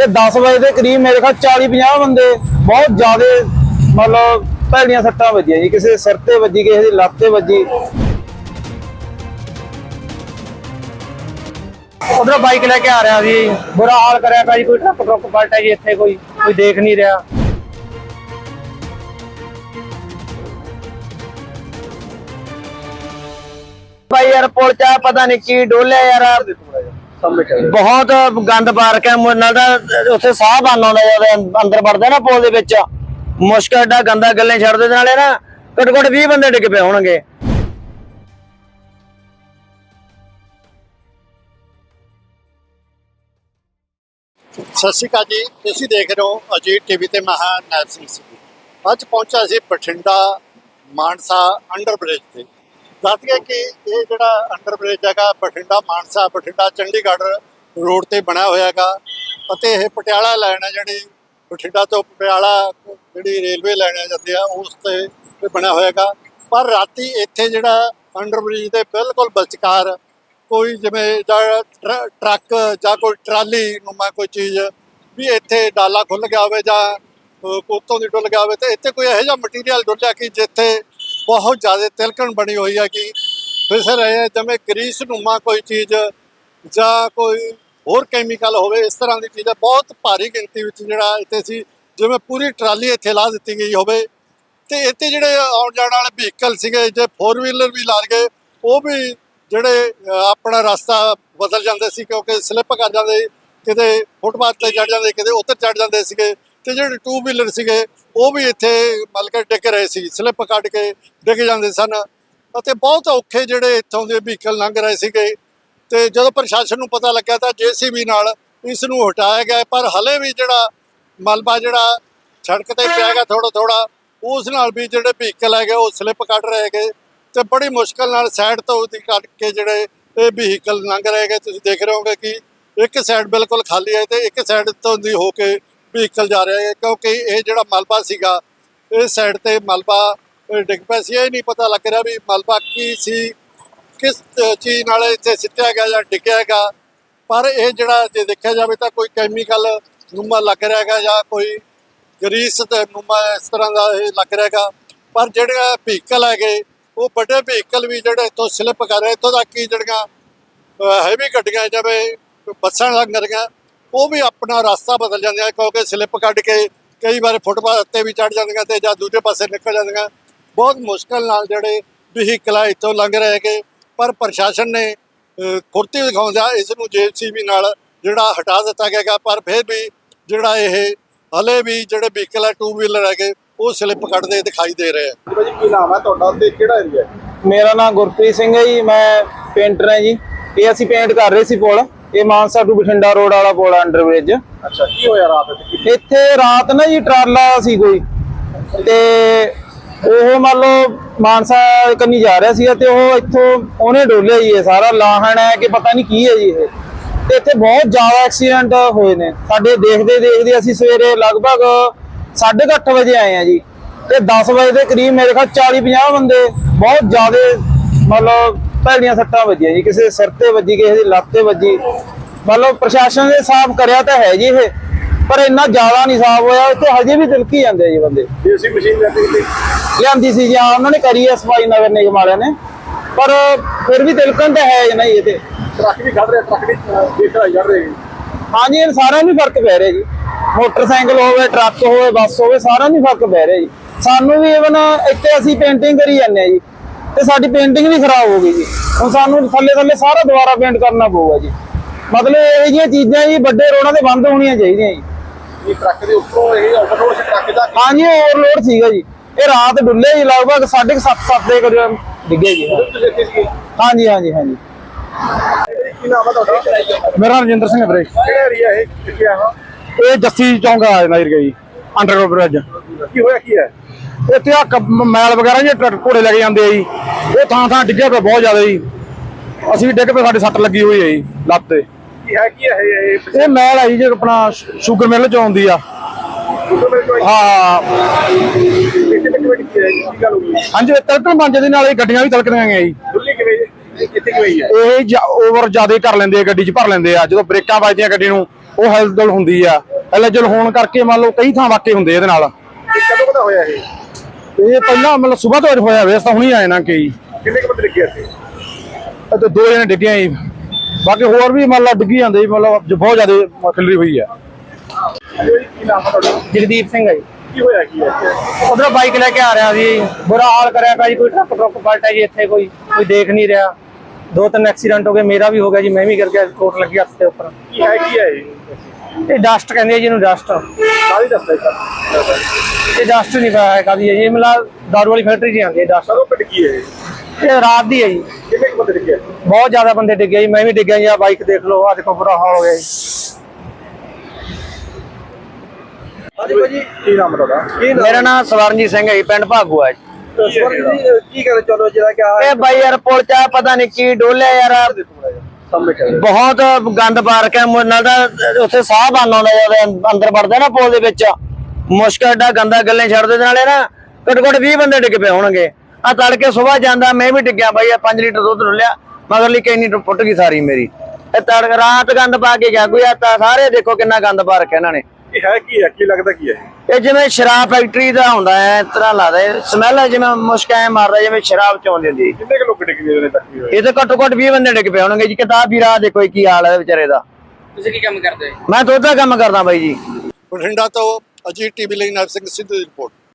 ਤੇ 10 ਵਜੇ ਦੇ ਕਰੀਬ ਮੇਰੇ ਖਿਆਲ 40 50 ਬੰਦੇ ਬਹੁਤ ਜ਼ਿਆਦੇ ਮਤਲਬ ਭੈੜੀਆਂ ਸੱਟਾਂ ਵੱਜੀਆਂ ਜੀ। ਕਿਸੇ ਸਿਰ ਤੇ ਵੱਜੀ, ਕਿਸੇ ਦੀ ਲੱਤ ਤੇ ਵੱਜੀ। ਉਧਰੋਂ ਬਾਈਕ ਲੈ ਕੇ ਆ ਰਿਹਾ ਸੀ। ਬੁਰਾ ਹਾਲ ਕਰਿਆ ਪਿਆ ਜੀ, ਕੋਈ ਟਰੱਕ ਟਰੱਕ ਪਲਟਿਆ ਜੀ ਇੱਥੇ, ਕੋਈ ਕੋਈ ਦੇਖ ਨਹੀਂ ਰਿਹਾ। ਭਾਈ ਯਾਰ ਪੁਲ ਚਾ ਪਤਾ ਨਹੀਂ ਕੀ ਡੋਲਿਆ ਯਾਰ। ਬਹੁਤ ਗੰਦ ਪਾ ਰੱਖਿਆ ਮੁ- ਨਾਲ ਤਾਂ ਉੱਥੇ ਸਾਹ ਬੰਨ ਆਉਂਦਾ ਜਦੋਂ ਅੰਦਰ ਵੜਦੇ ਨਾ ਪੁਲ ਦੇ ਵਿੱਚ। ਮੁਸ਼ਕ ਐਡਾ ਗੰਦਾ ਗੱਲੇ ਛੱਡਦੇ ਦੇ ਨਾਲੇ ਨਾ ਘੱਟੋ ਘੱਟ 20 ਬੰਦੇ ਡਿੱਗ ਪਏ ਹੋਣਗੇ। ਸਤਿ ਸ਼੍ਰੀ ਅਕਾਲ ਜੀ। ਤੁਸੀਂ ਦੇਖ ਰਹੇ ਹੋ ਅਜੀਤ ਟੀਵੀ ਤੇ ਮੈਂ ਹਾਂ ਸਿੰਘ। ਸਿੱਧੂ ਅੱਜ ਪਹੁੰਚਾ ਸੀ ਬਠਿੰਡਾ ਮਾਨਸਾ ਅੰਡਰ ਬ੍ਰਿਜ ਤੇ। ਦੱਸ ਗਿਆ ਕਿ ਇਹ ਜਿਹੜਾ ਅੰਡਰਬ੍ਰਿਜ ਹੈਗਾ, ਬਠਿੰਡਾ ਮਾਨਸਾ, ਬਠਿੰਡਾ ਚੰਡੀਗੜ੍ਹ ਰੋਡ ਤੇ ਬਣਿਆ ਹੋਇਆ ਹੈਗਾ ਅਤੇ ਇਹ ਪਟਿਆਲਾ ਲਾਈਨ ਹੈ ਜਿਹੜੀ ਬਠਿੰਡਾ ਤੋਂ ਪਟਿਆਲਾ ਜਿਹੜੀ ਰੇਲਵੇ ਲਾਈਨ ਆ ਜਾਂਦੀ ਆ ਉਸ ਤੇ ਬਣਿਆ ਹੋਇਆ ਹੈਗਾ। ਪਰ ਰਾਤੀ ਇੱਥੇ ਜਿਹੜਾ ਅੰਡਰਬ੍ਰਿਜ ਦੇ ਬਿਲਕੁਲ ਵਿਚਕਾਰ ਕੋਈ ਜਿਵੇਂ ਜਾਂ ਟਰ- ਟਰੱਕ ਜਾਂ ਕੋਈ ਟਰਾਲੀ ਨੁਮਾ ਕੋਈ ਚੀਜ਼ ਵੀ ਇੱਥੇ ਡਾਲਾ ਖੁੱਲ ਗਿਆ ਹੋਵੇ ਜਾਂ ਕੋਤੋਂ ਦੀ ਡੁੱਲ ਗਿਆ ਹੋਵੇ ਤੇ ਇੱਥੇ ਕੋਈ ਇਹੋ ਜਿਹਾ ਮਟੀਰੀਅਲ ਡੁੱਲਿਆ ਕਿ ਜਿੱਥੇ ਬਹੁਤ ਜ਼ਿਆਦਾ ਤਿਲਕਣ ਬਣੀ ਹੋਈ ਹੈ ਕਿ ਫਿਸ ਰਹੇ ਹੈ, ਜਿਵੇਂ ਗਰੀਸ ਨੁਮਾ ਕੋਈ ਚੀਜ਼ ਜਾਂ ਕੋਈ ਹੋਰ ਕੈਮੀਕਲ ਹੋਵੇ, ਇਸ ਤਰ੍ਹਾਂ ਦੀ ਚੀਜ਼ਾਂ ਬਹੁਤ ਭਾਰੀ ਗਿਣਤੀ ਵਿੱਚ ਜਿਹੜਾ ਇੱਥੇ ਸੀ, ਜਿਵੇਂ ਪੂਰੀ ਟਰਾਲੀ ਇੱਥੇ ਲਾ ਦਿੱਤੀ ਗਈ ਹੋਵੇ। ਤੇ ਇੱਥੇ ਜਿਹੜੇ ਆਉਣ ਜਾਣ ਵਾਲੇ ਵਹੀਕਲ ਸੀਗੇ, ਜੇ 4 ਵੀਲਰ ਵੀ ਲਾ ਗਏ, ਉਹ ਵੀ ਜਿਹੜੇ ਆਪਣਾ ਰਸਤਾ ਬਦਲ ਜਾਂਦੇ ਸੀ, ਕਿਉਂਕਿ ਸਲਿੱਪ ਕਰ ਜਾਂਦੇ ਕਿਤੇ ਫੁੱਟਪਾਥ ਤੇ ਚੜ ਜਾਂਦੇ, ਕਿਤੇ ਉੱਤਰ ਚੜ ਜਾਂਦੇ ਸੀਗੇ। ਤੇ ਜਿਹੜੇ 2 ਵੀਲਰ ਸੀਗੇ ਉਹ ਵੀ ਇੱਥੇ ਮਤਲਬ ਕਿ ਡਿੱਗ ਰਹੇ ਸੀ, ਸਲਿੱਪ ਕੱਢ ਕੇ ਡਿੱਗ ਜਾਂਦੇ ਸਨ। ਅਤੇ ਬਹੁਤ ਔਖੇ ਜਿਹੜੇ ਇੱਥੋਂ ਦੇ ਵਹੀਕਲ ਲੰਘ ਰਹੇ ਸੀਗੇ। ਤੇ ਜਦੋਂ ਪ੍ਰਸ਼ਾਸਨ ਨੂੰ ਪਤਾ ਲੱਗਿਆ ਤਾਂ ਜੀਸੀਬੀ ਨਾਲ ਇਸ ਨੂੰ ਹਟਾਇਆ ਗਿਆ, ਪਰ ਹਲੇ ਵੀ ਜਿਹੜਾ ਮਲਬਾ ਜਿਹੜਾ ਸੜਕ ਤੇ ਪਿਆ ਹੈਗਾ ਥੋੜਾ ਥੋੜਾ ਉਸ ਨਾਲ ਵੀ ਜਿਹੜੇ ਵਹੀਕਲ ਹੈਗੇ ਉਹ ਸਲਿੱਪ ਕੱਢ ਰਹੇ ਹੈਗੇ। ਤੇ ਬੜੀ ਮੁਸ਼ਕਲ ਨਾਲ ਸਾਈਡ ਤੋਂ ਦੀ ਕੱਢ ਕੇ ਜਿਹੜੇ ਇਹ ਵਹੀਕਲ ਲੰਘ ਰਹੇ ਹੈਗੇ, ਤੁਸੀਂ ਦੇਖ ਰਹੇ ਹੋਗੇ ਕਿ ਇੱਕ ਸਾਈਡ ਬਿਲਕੁਲ ਖਾਲੀ ਹੈ ਤੇ ਇੱਕ ਸਾਈਡ ਤੋਂ ਦੀ ਹੋ ਕੇ ਵਹੀਕਲ ਜਾ ਰਿਹਾ ਹੈ, ਕਿਉਂਕਿ ਇਹ ਜਿਹੜਾ ਮਲਬਾ ਸੀਗਾ ਇਸ ਸਾਈਡ ਤੇ ਮਲਬਾ ਡਿੱਗ ਪਿਆ ਸੀ। ਇਹ ਨਹੀਂ ਪਤਾ ਲੱਗ ਰਿਹਾ ਵੀ ਮਲਬਾ ਕੀ ਸੀ, ਕਿਸ ਚੀਜ਼ ਨਾਲ ਇੱਥੇ ਸਿੱਟਿਆ ਗਿਆ ਜਾਂ ਡਿੱਗਿਆ ਹੈਗਾ। ਪਰ ਇਹ ਜਿਹੜਾ ਜੇ ਦੇਖਿਆ ਜਾਵੇ ਤਾਂ ਕੋਈ ਕੈਮੀਕਲ ਨੂਮਾ ਲੱਗ ਰਿਹਾ ਹੈਗਾ ਜਾਂ ਕੋਈ ਗਰੀਸ ਤੇ ਨੂਮਾ ਇਸ ਤਰ੍ਹਾਂ ਦਾ ਇਹ ਲੱਗ ਰਿਹਾ ਹੈਗਾ। ਪਰ ਜਿਹੜੇ ਵਹੀਕਲ ਹੈਗੇ, ਉਹ ਵੱਡੇ ਵਹੀਕਲ ਵੀ ਜਿਹੜੇ ਇੱਥੋਂ ਸਲਿੱਪ ਕਰ ਰਹੇ। ਇੱਥੋਂ ਤੱਕ ਕਿ ਜਿਹੜੀਆਂ ਹੈਵੀ ਗੱਡੀਆਂ ਜਿਵੇਂ ਬੱਸਾਂ ਲੰਘ ਰਹੀਆਂ ਉਹ ਵੀ ਆਪਣਾ ਰਸਤਾ ਬਦਲ ਜਾਂਦੀਆਂ ਕਿਉਂਕਿ ਸਲਿੱਪ ਕੱਢ ਕੇ ਕਈ ਵਾਰ ਫੁੱਟਪਾਥ ਤੇ ਵੀ ਚੜ ਜਾਂਦੀਆਂ ਤੇ ਜਾਂ ਦੂਜੇ ਪਾਸੇ ਨਿਕਲ ਜਾਂਦੀਆਂ। ਬਹੁਤ ਮੁਸ਼ਕਲ ਨਾਲ ਜਿਹੜੇ ਵਹੀਕਲ ਆ ਇੱਥੋਂ ਲੰਘ ਰਹੇ ਹੈਗੇ ਪਰ ਪ੍ਰਸ਼ਾਸਨ ਨੇ ਫੁਰਤੀ ਦਿਖਾਉਂਦਾ ਇਸ ਨੂੰ ਜੇਸੀਬੀ ਨਾਲ ਜਿਹੜਾ ਹਟਾ ਦਿੱਤਾ ਗਿਆ। ਪਰ ਫਿਰ ਵੀ ਜਿਹੜਾ ਇਹ ਹਲੇ ਵੀ ਜਿਹੜੇ ਵਹੀਕਲ ਆ ਟੂ ਵੀਲਰ ਹੈਗੇ ਉਹ ਸਲਿੱਪ ਕੱਢਦੇ ਦਿਖਾਈ ਦੇ ਰਹੇ ਆ। ਭਾਜੀ ਕੀ ਨਾਮ ਹੈ ਤੁਹਾਡਾ ਤੇ ਕਿਹੜਾ ਏਰੀਆ ਹੈ? ਮੇਰਾ ਨਾਮ ਗੁਰਪ੍ਰੀਤ ਸਿੰਘ ਹੈ ਜੀ ਮੈਂ ਪੇਂਟਰ ਹਾਂ ਜੀ। ਇਹ ਅਸੀਂ ਪੇਂਟ ਕਰ ਰਹੇ ਸੀ ਪੁਲ। ਇਹ ਮਾਨਸਾ ਟੂ ਬਠਿੰਡਾ ਰੋਡ ਵਾਲਾ ਪੁਲ ਅੰਡਰ ਬ੍ਰਿਜ ਅੱਛਾ ਕੀ ਹੋਇਆ ਰਾਤ ਇੱਥੇ? ਇੱਥੇ ਰਾਤ ਨਾ ਜੀ ਟਰਾਲਾ ਸੀ ਕੋਈ। ਤੇ ਉਹ ਮੰਨ ਲਓ ਮਾਨਸਾ ਕੰਨੀ ਜਾ ਰਿਹਾ ਸੀਗਾ ਤੇ ਉਹ ਇੱਥੋਂ ਉਹਨੇ ਡੋਲਿਆ ਜੀ ਇਹ ਸਾਰਾ। ਲਾਹਣ ਹੈ ਕਿ ਪਤਾ ਨਹੀਂ ਕੀ ਹੈ ਜੀ ਇਹ। ਤੇ ਇੱਥੇ ਬਹੁਤ ਜ਼ਿਆਦਾ ਐਕਸੀਡੈਂਟ ਹੋਏ ਨੇ। ਸਾਡੇ ਦੇਖਦੇ ਦੇਖਦੇ ਅਸੀਂ ਸਵੇਰੇ ਲਗਭਗ 8:30 ਵਜੇ ਆਏ ਆ ਜੀ। ਤੇ 10 ਵਜੇ ਦੇ ਕਰੀਬ ਮੇਰੇ ਖਿਆਲ 40 50 ਬੰਦੇ ਬਹੁਤ ਜ਼ਿਆਦਾ ਮਤਲਬ ਭੈੜੀਆਂ ਸੱਟਾਂ ਵੱਜੀਆਂ ਜੀ ਕਿਸੇ ਦੇ ਸਿਰ ਤੇ ਵੱਜੀ ਕਿਸੇ ਦੀ ਲੱਤ ਤੇ ਵੱਜੀ। ਮਤਲਬ ਪ੍ਰਸ਼ਾਸਨ ਨੇ ਸਾਫ਼ ਕਰਿਆ ਤਾਂ ਹੈ ਜੀ ਇਹ ਪਰ ਇੰਨਾ ਜ਼ਿਆਦਾ ਨਹੀਂ ਸਾਫ਼ ਹੋਇਆ ਇੱਥੇ ਹਜੇ ਵੀ ਤਿਲਕੀ ਜਾਂਦੇ ਆ ਜੀ ਬੰਦੇ। ਡੀਸੀ ਮਸ਼ੀਨ ਲੈਂਦੇ ਤੇ ਲਿਆਂਦੀ ਸੀ ਜੀ ਉਹਨਾਂ ਨੇ ਕਰੀ ਹੈ ਸਫ਼ਾਈ ਨਗਰ ਨਿਗਮ ਵਾਲਿਆਂ ਨੇ। ਪਰ ਫਿਰ ਵੀ ਤਿਲਕਣ ਤਾਂ ਹੈ ਨਹੀਂ ਇਹ ਤੇ। ਟਰੱਕ ਵੀ ਖੜ ਰਿਹਾ ਟਰੱਕ ਵੀ ਦੇਖ ਰਿਹਾ ਚੜ ਰਹੇ ਹਾਂਜੀ ਇਹ ਸਾਰਿਆਂ ਨੂੰ ਫ਼ਰਕ ਪੈ ਰਿਹਾ ਜੀ। ਮੋਟਰਸਾਈਕਲ ਹੋਵੇ ਟਰੱਕ ਹੋਵੇ ਬੱਸ ਹੋਵੇ ਸਾਰਿਆਂ ਨੂੰ ਫ਼ਰਕ ਪੈ ਰਿਹਾ ਜੀ। ਸਾਨੂੰ ਵੀ ਇਵਨ ਇੱਥੇ ਅਸੀਂ ਪੇਂਟਿੰਗ ਕਰੀ ਜਾਂਦੇ ਆ ਜੀ। ਤੇ ਸਾਡੀ ਪੇਂਟਿੰਗ ਵੀ ਖਰਾਬ ਹੋ ਗਈ ਜੀ। ਹੁਣ ਸਾਨੂੰ ਥੱਲੇ ਥੱਲੇ ਸਾਰਾ ਦੁਬਾਰਾ ਪੇਂਟ ਕਰਨਾ ਪਊਗਾ ਜੀ। ਮਤਲਬ ਇਹ ਜਿਹੀਆਂ ਚੀਜ਼ਾਂ ਜੀ ਵੱਡੇ ਰੋਡਾਂ ਤੇ ਬੰਦ ਹੋਣੀਆਂ ਚਾਹੀਦੀਆਂ ਜੀ। ਇਹ ਟਰੱਕ ਦੇ ਉੱਪਰੋਂ ਇਹ ਓਵਰਲੋਡ ਸੀ ਟਰੱਕ ਦਾ? ਹਾਂਜੀ ਓਵਰਲੋਡ ਸੀਗਾ ਜੀ। ਇਹ ਰਾਤ ਡੁੱਲੇ ਜੀ ਲਗਭਗ 7:30 7 ਦੇ ਕਰੀਬ ਡਿੱਗੇ ਜੀ। ਹਾਂਜੀ ਹਾਂਜੀ ਹਾਂਜੀ। ਕੀ ਨਾਮ ਤੁਹਾਡਾ? ਮੇਰਾ ਰਜਿੰਦਰ ਸਿੰਘ ਹੈ ਵੀਰੇ। ਕਿਹੜਾ ਏਰੀਆ ਇਹ? ਕਿੱਥੇ ਆ? ਇਹ ਜੱਸੀ ਚੌਂਕ ਆ ਜਾਂਦਾ ਏਰੀਆ ਜੀ ਅੰਡਰਗਰਾਉਂਡ ਬ੍ਰਿਜ। ਕੀ ਹੋਇਆ ਕੀ ਹੈ? ਇੱਥੇ ਆ ਮੈਲ ਵਗੈਰਾ ਜੀ ਟਰੱਕ ਘੋੜੇ ਲੈ ਕੇ ਜਾਂਦੇ ਆ ਜੀ। ਉਹ ਥਾਂ ਥਾਂ ਡਿੱਗੇ ਪਏ ਬਹੁਤ ਜ਼ਿਆਦਾ ਜੀ। ਅਸੀਂ ਵੀ ਡਿੱਗ ਪਏ ਸਾਡੇ ਸੱਟ ਲੱਗੀ ਹੋਈ ਹੈ ਜੀ ਲੱਤ ਤੇ। ਕੀ ਹੈ ਕੀ ਹੈ ਇਹ ਇਹ ਮੈਲ ਆਈ ਜੀ ਆਪਣਾ ਸ਼ੂਗਰ ਮਿਲ ਚ ਆਉਂਦੀ ਆ। ਹਾਂ। ਹਾਂਜੀ ਤਲਕਣ ਬੰਜੇ ਦੇ ਨਾਲ ਇਹ ਗੱਡੀਆਂ ਵੀ ਤਲਕਣੀਆਂ ਗਈਆਂ ਜੀ। ਦੁੱਲੀ ਕਿਵੇਂ ਕਿੱਥੇ ਕਿਵੇਂ ਹੈ ਇਹ ਓਵਰ ਜ਼ਿਆਦਾ ਕਰ ਲੈਂਦੇ ਆ ਗੱਡੀ 'ਚ ਭਰ ਲੈਂਦੇ ਆ। ਜਦੋਂ ਬ੍ਰੇਕਾਂ ਵੱਜਦੀਆਂ ਗੱਡੀ ਨੂੰ ਉਹ ਹਲਚਲ ਹੁੰਦੀ ਆ। ਹਲਚਲ ਹੋਣ ਕਰਕੇ ਮੰਨ ਲਓ ਕਈ ਥਾਂ ਵਾਕੇ ਹੁੰਦੇ ਇਹਦੇ ਨਾਲ। ਕਦੋਂ ਕਦਾ ਹੋਇਆ ਇਹ? ਇਹ ਪਹਿਲਾਂ ਮਤਲਬ ਸਵੇਰ ਤੋਂ ਹੋਇਆ ਵੇ ਤਾਂ ਹੁਣੀ ਆਏ ਨਾ ਕਈ। ਕਿੰਨੇ ਕੁ ਬੰਦੇ ਲੱਗੇ ਇੱਥੇ? ਅਤੇ ਦੋ ਜਣੇ ਡਿੱਗੇ ਜੀ। ਬਾਕੀ ਹੋਰ ਵੀ ਮੰਨ ਲਓ ਡਿੱਗੀ ਜਾਂਦੇ ਜੀ ਮਤਲਬ ਜੋ ਬਹੁਤ ਜ਼ਿਆਦਾ ਖਿਲਰੀ ਹੋਈ ਆ। ਕੀ ਨਾਮ ਹੈ ਤੁਹਾਡਾ? ਜਗਦੀਪ ਸਿੰਘ ਹੈ ਜੀ। ਕੀ ਹੋਇਆ ਕੀ ਹੈ ਇੱਥੇ? ਉਧਰੋਂ ਬਾਈਕ ਲੈ ਕੇ ਆ ਰਿਹਾ ਸੀ। ਬੁਰਾ ਹਾਲ ਕਰਿਆ ਪਿਆ ਜੀ ਕੋਈ ਟਰੱਕ ਟਰੱਕ ਪਲਟਿਆ ਜੀ ਇੱਥੇ ਕੋਈ ਕੋਈ ਦੇਖ ਨਹੀਂ ਰਿਹਾ। ਦੋ ਤਿੰਨ ਐਕਸੀਡੈਂਟ ਹੋ ਗਏ ਮੇਰਾ ਵੀ ਹੋ ਗਿਆ ਜੀ ਮੈਂ ਵੀ ਗਿਆ ਚੋਟ ਲੱਗੀ ਹੱਥ ਦੇ ਉੱਪਰ। ਕੀ ਹੈ ਕੀ ਹੈ ਇਹ ਡਸਟ ਕਹਿੰਦੇ ਆ ਜੀ ਇਹਨੂੰ ਡਸਟ ਸਾਰੀ ਦੱਸਦਾ ਇੱਕ ਇਹ ਡਸਟ ਨਹੀਂ ਪਾਇਆ ਹੈ ਕਾਦੀ ਇਹ ਮਤਲਬ ਦਾਰੂ ਵਾਲੀ ਫੈਕਟਰੀ 'ਚ ਹੀ ਆਉਂਦੀ ਹੈ ਡਸਟ ਕਦੋਂ ਪਿੰਡ ਕੀ ਹੈ ਇਹ? ਇਹ ਰਾਤ ਦੀ ਹੈ ਜੀ। ਕਿੰਨੇ ਕੁ ਬੰਦੇ ਇੱਥੇ? ਬਹੁਤ ਜ਼ਿਆਦਾ ਬੰਦੇ ਡਿੱਗੇ ਜੀ। ਮੈਂ ਵੀ ਡਿੱਗਿਆ ਜੀ। ਆ ਬਾਈਕ ਦੇਖ ਲਓ ਆ ਦੇਖੋ ਬੁਰਾ ਹਾਲ ਹੋ ਗਿਆ ਜੀ। ਹਾਂਜੀ ਕੀ ਨਾਮ ਹੈ ਮੇਰਾ ਨਾਮ ਸਵਰਨਜੀਤ ਸਿੰਘ ਹੈ ਜੀ। ਪਿੰਡ ਭਾਗੂਆ ਜੀ। ਕੀ ਕਰ ਚਲੋ ਜਿਹੜਾ ਕਿ ਇਹ ਬਾਈ ਯਾਰ ਪੁਲ ਚ ਪਤਾ ਨਹੀਂ ਕੀ ਡੋਲਿਆ ਯਾਰ। ਬਹੁਤ ਗੰਦ ਪਾ ਰੱਖਿਆ ਮੁ- ਨਾਲ ਦਾ ਉੱਥੇ ਸਾਹ ਬੰਨ ਆਉਂਦਾ ਜਦੋਂ ਅੰਦਰ ਵੜਦਾ ਨਾ ਪੁਲ ਦੇ ਵਿੱਚ। ਮੁਸ਼ਕ ਐਡਾ ਗੰਦਾ ਗੱਲੇ ਛੱਡਦੇ ਦੇ ਨਾਲੇ ਨਾ ਘੱਟੋ ਘੱਟ 20 ਬੰਦੇ ਡਿੱਗ ਪਏ ਹੋਣਗੇ। ਆ ਤੜਕੇ ਸਵੇਰ ਜਾਂਦਾ ਮੈਂ ਵੀ ਡਿੱਗਿਆ ਬਾਈ 5 ਲੀਟਰ ਦੁੱਧ ਡੁੱਲਿਆ ਮਗਰਲੀ ਕੈਨੀ ਟੁ- ਫੁੱਟ ਗਈ ਸਾਰੀ ਮੇਰੀ। ਇਹ ਤੜਕ ਰਾਤ ਗੰਦ ਪਾ ਕੇ ਗਿਆ ਕੋਈ ਆ ਸਾਰੇ ਦੇਖੋ ਕਿੰਨਾ ਗੰਦ ਪਾ ਰੱਖਿਆ ਇਹਨਾਂ ਨੇ। ਇਹ ਹੈ ਕੀ ਹੈ? ਕੀ ਲੱਗਦਾ ਕੀ ਹੈ? ਇਹ ਜਿਵੇਂ ਸ਼ਰਾਬ ਫੈਕਟਰੀ ਦਾ ਹੁੰਦਾ ਹੈ ਇਸ ਤਰ੍ਹਾਂ ਲੱਗਦਾ ਸਮੈਲ ਜਿਵੇਂ ਮੁਸ਼ਕ ਐ ਮਾਰਦਾ ਜਿਵੇਂ ਸ਼ਰਾਬ ਚੋਂਦੀ ਹੁੰਦੀ ਕਿੰਨੇ ਕੁ ਲੋਕ ਡਿੱਗੇ ਨੇ ਤੱਕ ਵੀ ਇਹ ਤਾਂ ਘੱਟੋ ਘੱਟ 20 ਬੰਦੇ ਡਿੱਗ ਪਏ ਹੋਣਗੇ ਜੀ। ਕਿਤਾਬ ਵੀ ਰਾਹ ਦੇਖੋ ਕੀ ਹਾਲ ਹੈ ਵਿਚਾਰੇ ਦਾ। ਤੁਸੀਂ ਕੀ ਕੰਮ ਕਰਦੇ ਹੋ? ਮੈਂ ਦੁੱਧ ਦਾ ਕੰਮ ਕਰਦਾ ਬਾਈ ਜੀ। ਬਠਿੰਡਾ ਤੋਂ ਅਜੀਤ ਟੀਵੀ ਲਈ ਨਰਸਿੰਘ ਸਿੱਧੂ ਦੀ ਰਿਪੋਰਟ।